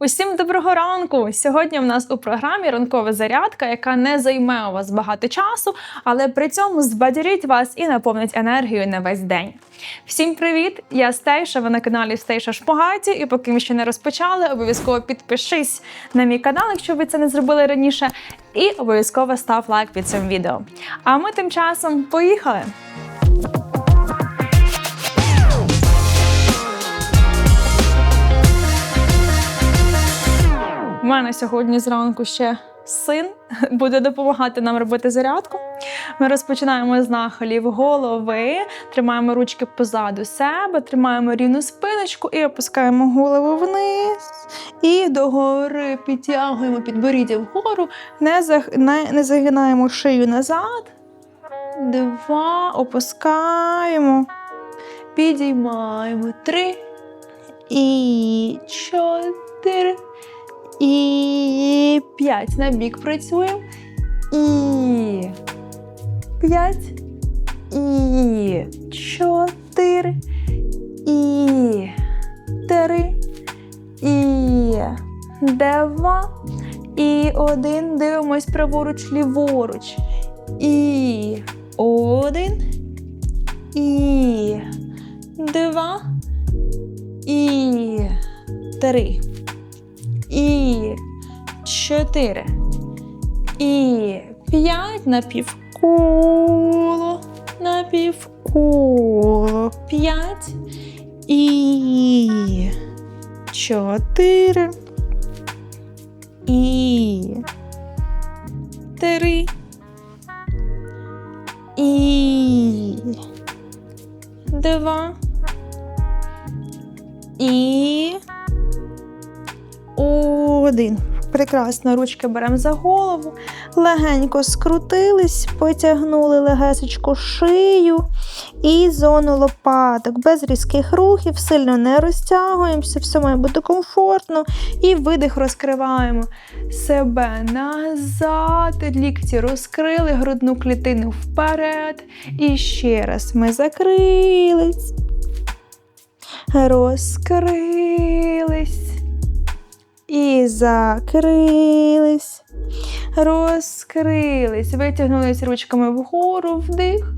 Усім доброго ранку! Сьогодні в нас у програмі ранкова зарядка, яка не займе у вас багато часу, але при цьому збадьорить вас і наповнить енергію на весь день. Всім привіт! Я Стейша, ви на каналі Стейша Шпогаті. І поки ми ще не розпочали, обов'язково підпишись на мій канал, якщо ви це не зробили раніше, і обов'язково став лайк під цим відео. А ми тим часом поїхали! У мене сьогодні зранку ще син буде допомагати нам робити зарядку. Ми розпочинаємо з нахилів голови, тримаємо ручки позаду себе, тримаємо рівну спиночку і опускаємо голову вниз. І догори підтягуємо підборіддя вгору, не, заг... не, не загинаємо шию назад. Два, опускаємо, підіймаємо. Три і чотири. І п'ять. На бік працюємо. І п'ять. І чотири. І три. І 2. І один. Дивимось праворуч, ліворуч. П'ять на півколо. На півколо. П'ять. І чотири. І три. І два. І один. Прекрасно, ручки беремо за голову, легенько скрутились, потягнули легесечко шию і зону лопаток. Без різких рухів, сильно не розтягуємося, все має бути комфортно. І видих розкриваємо себе назад, лікті розкрили, грудну клітину вперед. І ще раз ми закрились, розкрились. І закрились, розкрились, витягнулись ручками вгору, вдих.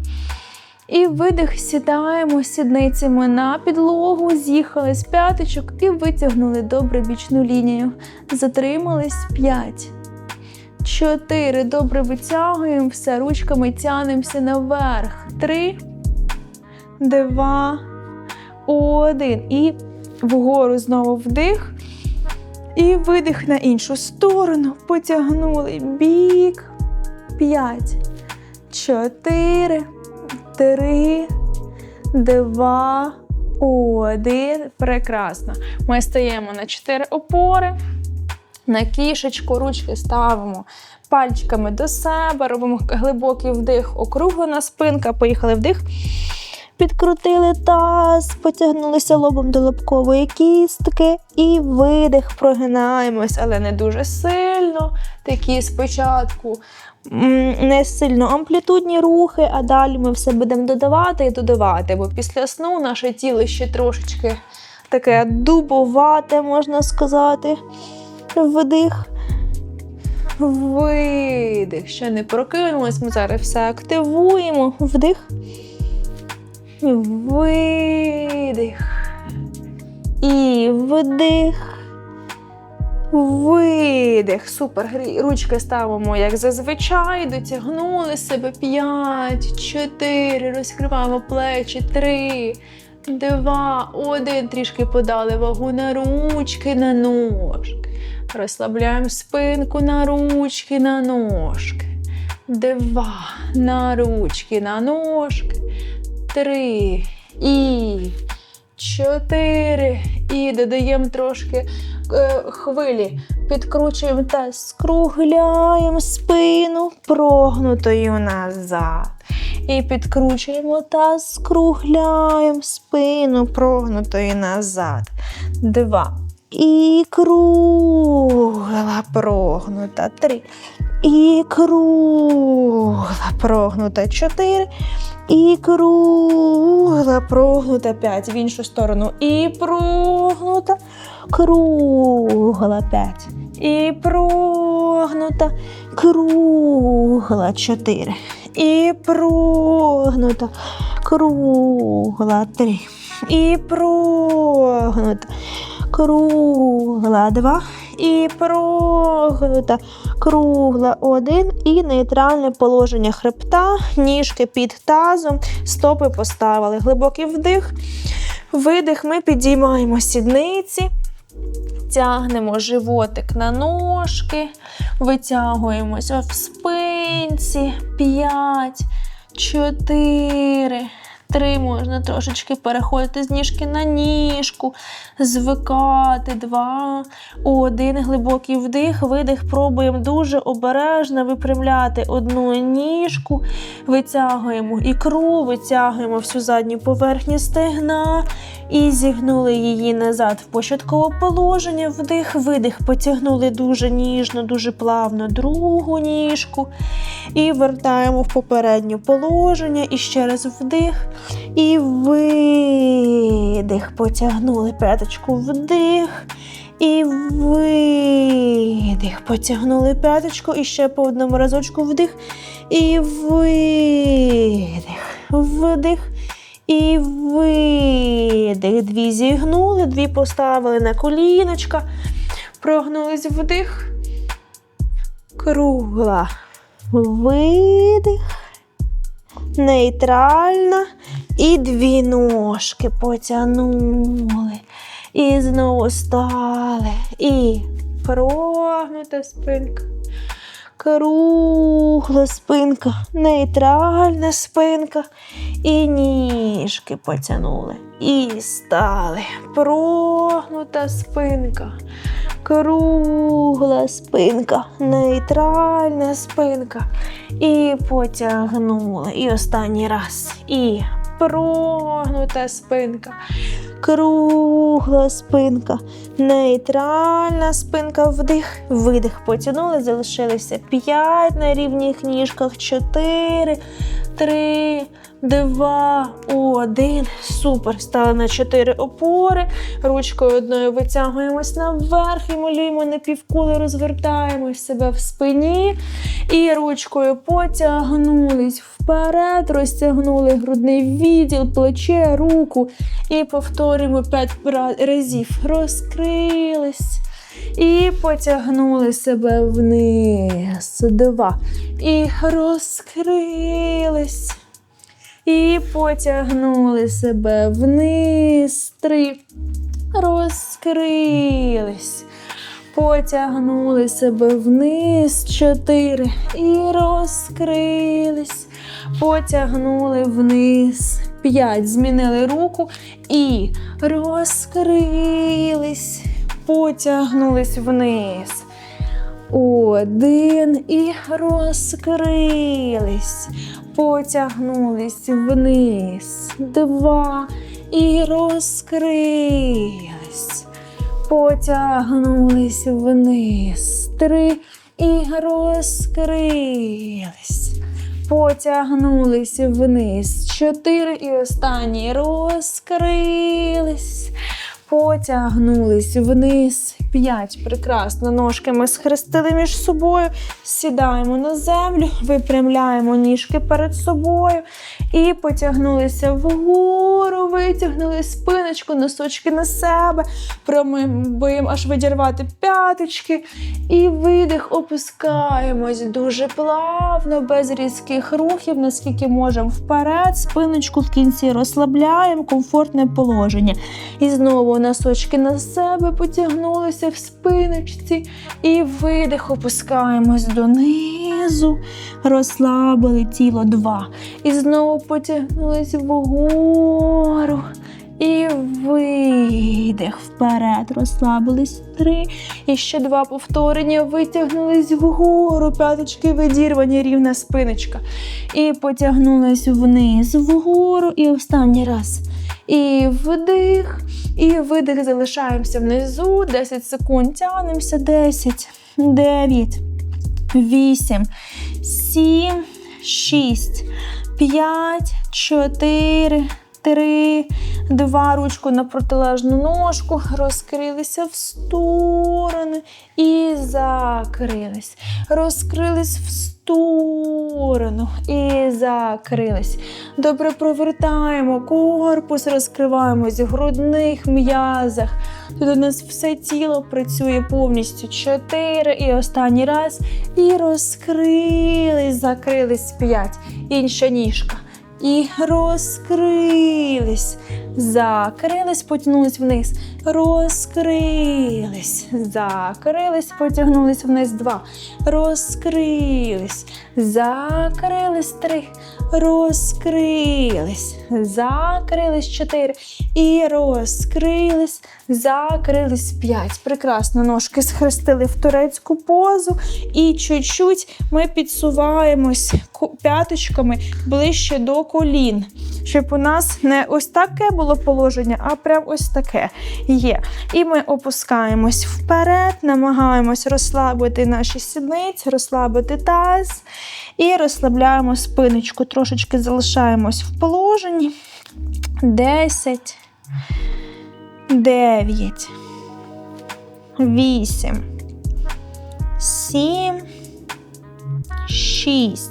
І видих, сідаємо сідницями на підлогу, з'їхали з п'яточок і витягнули добре бічну лінію. Затримались 5. 4. Добре витягуємо все, ручками тянемося наверх. 3, 2, 1. І вгору знову вдих. І видих на іншу сторону. Потягнули бік. П'ять, чотири, три, два, один. Прекрасно. Ми стаємо на чотири опори. На кішечку ручки ставимо пальчиками до себе, робимо глибокий вдих, округлена спинка. Поїхали вдих. Підкрутили таз, потягнулися лобом до лобкової кістки і видих, прогинаємось, але не дуже сильно. Такі спочатку не сильно амплітудні рухи, а далі ми все будемо додавати і додавати. Бо після сну наше тіло ще трошечки таке дубовате, можна сказати. Вдих. Видих. Ще не прокинулись. Ми зараз все активуємо. Вдих. Видих. І вдих. Видих. Супер. Ручки ставимо, як зазвичай. Дотягнули себе. П'ять, чотири. Розкриваємо плечі. Три, два, один. Трішки подали вагу на ручки, на ножки. Розслабляємо спинку на ручки, на ножки. Два. На ручки, на ножки три і чотири. І додаємо трошки е, хвилі. Підкручуємо таз, скругляємо спину прогнутою назад. І підкручуємо таз, скругляємо спину прогнутою назад. Два. І кругла прогнута. Три. І кругла прогнута. Чотири. І кругла прогнута. П'ять. В іншу сторону. І прогнута. Кругла. П'ять. І прогнута. Кругла. Чотири. І прогнута. Кругла. Три. І прогнута. Кругла. Два. І прогнута. Кругла. Один. І нейтральне положення хребта. Ніжки під тазом. Стопи поставили. Глибокий вдих. Видих. Ми підіймаємо сідниці. Тягнемо животик на ножки, витягуємося в спинці. П'ять, чотири, три. Можна трошечки переходити з ніжки на ніжку, звикати. Два, один. Глибокий вдих, видих. Пробуємо дуже обережно випрямляти одну ніжку, витягуємо ікру, витягуємо всю задню поверхню стегна і зігнули її назад в початкове положення. Вдих, видих. Потягнули дуже ніжно, дуже плавно другу ніжку. І вертаємо в попереднє положення. І ще раз вдих. І видих. Потягнули п'яточку вдих. І видих. Потягнули п'яточку. І ще по одному разочку вдих. І видих. Вдих. І видих. Дві зігнули, дві поставили на коліночка. Прогнулись вдих. Кругла. Видих. Нейтральна. І дві ножки потягнули. І знову стали. І прогнута спинка. Кругла спинка, нейтральна спинка. І ніжки потягнули. І стали. Прогнута спинка. Кругла спинка, нейтральна спинка. І потягнули. І останній раз. І прогнута спинка. Кругла спинка, нейтральна спинка, вдих, видих. Потягнули, залишилися 5 на рівних ніжках, 4, 3, 2, 1. Супер. Стали на 4 опори. Ручкою одною витягуємось наверх і малюємо на півкули, розвертаємо себе в спині. І ручкою потягнулись вперед, розтягнули грудний відділ, плече, руку. І повторюємо 5 разів. Розкрились. І потягнули себе вниз. Два. І розкрились. І потягнули себе вниз. Три. Розкрились. Потягнули себе вниз. Чотири. І розкрились. Потягнули вниз. П'ять. Змінили руку і розкрились. Потягнулись вниз. Один і розкрились. Потягнулись вниз. Два і розкрились. Потягнулись вниз. Три і розкрились. Потягнулись вниз. Чотири і останній розкрились. Потягнулись вниз. П'ять. Прекрасно. Ножки ми схрестили між собою. Сідаємо на землю, випрямляємо ніжки перед собою. І потягнулися вгору, витягнули спиночку, носочки на себе. Промиємо аж видірвати п'яточки. І видих, опускаємось дуже плавно, без різких рухів, наскільки можемо вперед. Спиночку в кінці розслабляємо, комфортне положення. І знову носочки на себе потягнулися в спиночці. І видих, опускаємось донизу, розслабили тіло два. І знову потягнулись вгору. І видих вперед, розслабились три. І ще два повторення. Витягнулись вгору, п'яточки видірвані, рівна спиночка. І потягнулись вниз, вгору. І останній раз. І вдих. І видих. Залишаємося внизу. 10 секунд. Тягнемося. 10, 9, 8, 7, 6, 5, 4, 3, 2. Ручку на протилежну ножку. Розкрилися в сторони і закрились. Розкрились в сторону і закрились. Добре провертаємо корпус, розкриваємось в грудних м'язах. Тут у нас все тіло працює повністю. Чотири. І останній раз. І розкрились, закрились п'ять. Інша ніжка. І розкрились, закрились, потягнулись вниз. Розкрились, закрились, потягнулись вниз. Два. Розкрились, закрились три. Розкрились, закрились чотири. І розкрились, закрились п'ять. Прекрасно. Ножки схрестили в турецьку позу. І чуть-чуть ми підсуваємось п'яточками ближче до колін. Щоб у нас не ось таке було положення, а прям ось таке є. І ми опускаємось вперед, намагаємось розслабити наші сідниці, розслабити таз і розслабляємо спиночку. Трошечки залишаємось в положенні. 10, 9, 8, 7, 6.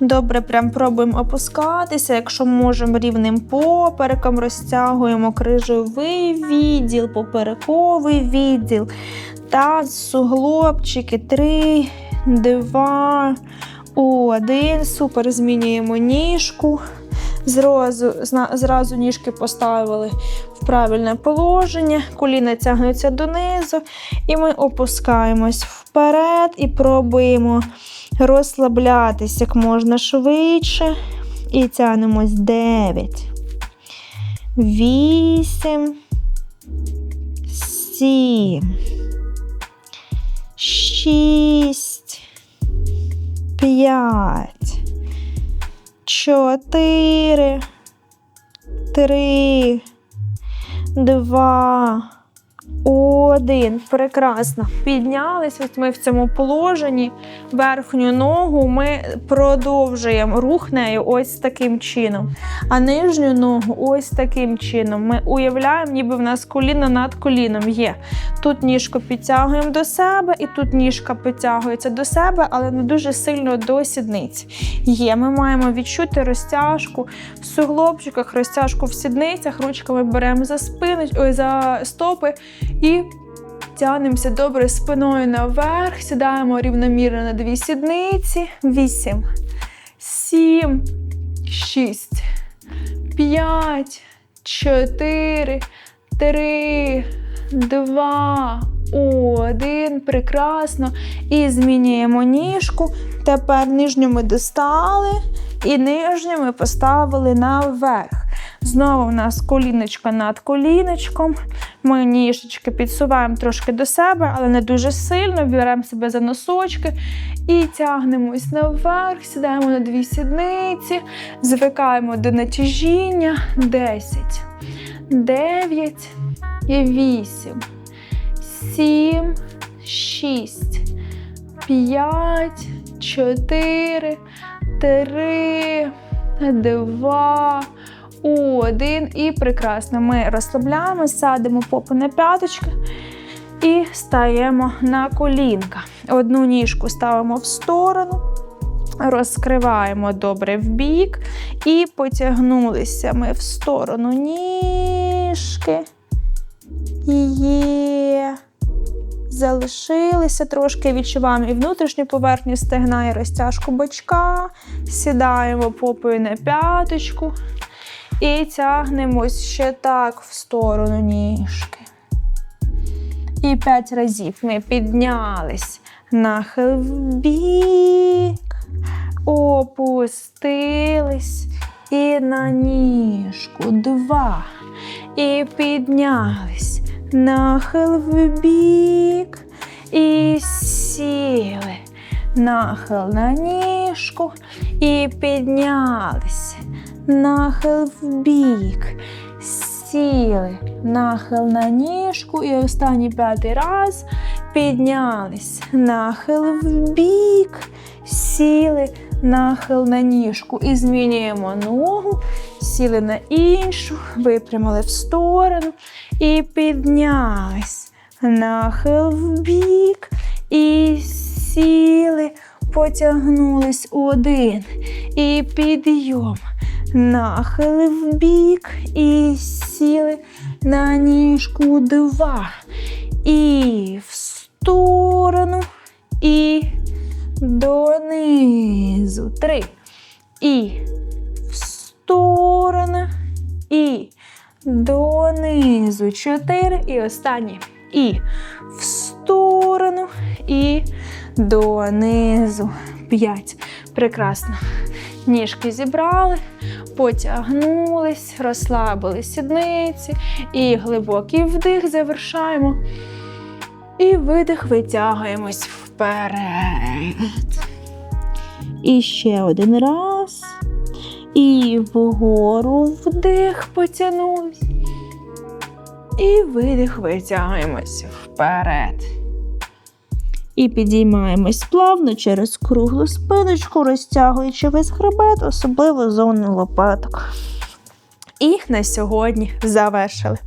Добре, прям пробуємо опускатися. Якщо можемо рівним попереком, розтягуємо крижовий відділ, поперековий відділ. Таз, суглобчики. Три, два, один. Супер. Змінюємо ніжку. Зразу, зразу ніжки поставили в правильне положення, коліна тягнуться донизу, і ми опускаємось вперед і пробуємо розслаблятись як можна швидше. І тягнемось 9, 8, 7, 6, 5, 4, 3, 2, один. Прекрасно. Піднялись. Ось ми в цьому положенні. Верхню ногу ми продовжуємо рух нею ось таким чином. А нижню ногу ось таким чином. Ми уявляємо, ніби в нас коліно над коліном є. Тут ніжку підтягуємо до себе, і тут ніжка підтягується до себе, але не дуже сильно до сідниць. Є. Ми маємо відчути розтяжку в суглобчиках, розтяжку в сідницях. Ручками беремо за спину, ой, за стопи і тягнемося добре спиною наверх, сідаємо рівномірно на дві сідниці. Вісім, сім, шість, п'ять, чотири, три, два, один. Прекрасно. І змінюємо ніжку. Тепер нижню ми достали і нижню ми поставили наверх. Знову у нас коліночка над коліночком. Ми ніжечки підсуваємо трошки до себе, але не дуже сильно. Беремо себе за носочки і тягнемось наверх, сідаємо на дві сідниці, звикаємо до натяжіння. 10, 9 і 8, 7, 6, 5, 4, 3, 2, один. І прекрасно. Ми розслабляємо, садимо попу на п'яточки і стаємо на колінка. Одну ніжку ставимо в сторону, розкриваємо добре в бік і потягнулися ми в сторону ніжки. Є. Залишилися трошки, відчуваємо і внутрішню поверхню стегна, і розтяжку бочка. Сідаємо попою на п'яточку. І тягнемось ще так в сторону ніжки. І п'ять разів ми піднялись. Нахил в бік. Опустились. І на ніжку. Два. І піднялись. Нахил в бік. І сіли. Нахил на ніжку. І піднялись. Нахил в бік. сіли. Нахил на ніжку і останній п'ятий раз піднялись. Нахил в бік, сіли, нахил на ніжку. І змінюємо ногу, сіли на іншу, випрямили в сторону і піднялись. Нахил в бік і сіли, потягнулись один. І підйом. Нахили в бік і сіли на ніжку два. І в сторону, і донизу. Три. І в сторону, і донизу. Чотири. І останнє. І в сторону, і донизу. П'ять. Прекрасно. Ніжки зібрали, потягнулись, розслабили сідниці і глибокий вдих завершаємо. І видих витягуємось вперед. І ще один раз. І вгору вдих потягнулись. І видих витягуємось вперед. І підіймаємось плавно через круглу спиночку, розтягуючи весь хребет, особливо зону лопаток. І на сьогодні завершили.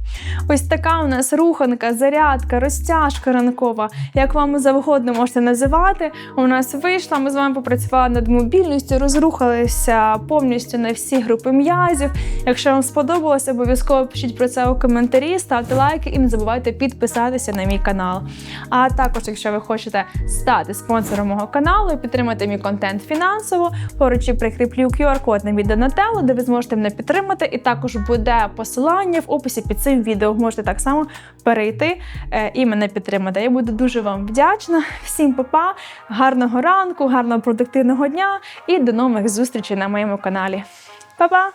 Ось така у нас руханка, зарядка, розтяжка ранкова, як вам завгодно можете називати. У нас вийшла. Ми з вами попрацювали над мобільністю, розрухалися повністю на всі групи м'язів. Якщо вам сподобалося, обов'язково пишіть про це у коментарі, ставте лайки і не забувайте підписатися на мій канал. А також, якщо ви хочете стати спонсором мого каналу і підтримати мій контент фінансово, поруч і прикріплю QR-код на відео на тело, де ви зможете мене підтримати. І також буде посилання в описі під цим відео. Можете так само перейти е, і мене підтримати. Я буду дуже вам вдячна. Всім па-па, гарного ранку, гарного продуктивного дня і до нових зустрічей на моєму каналі. Па-па!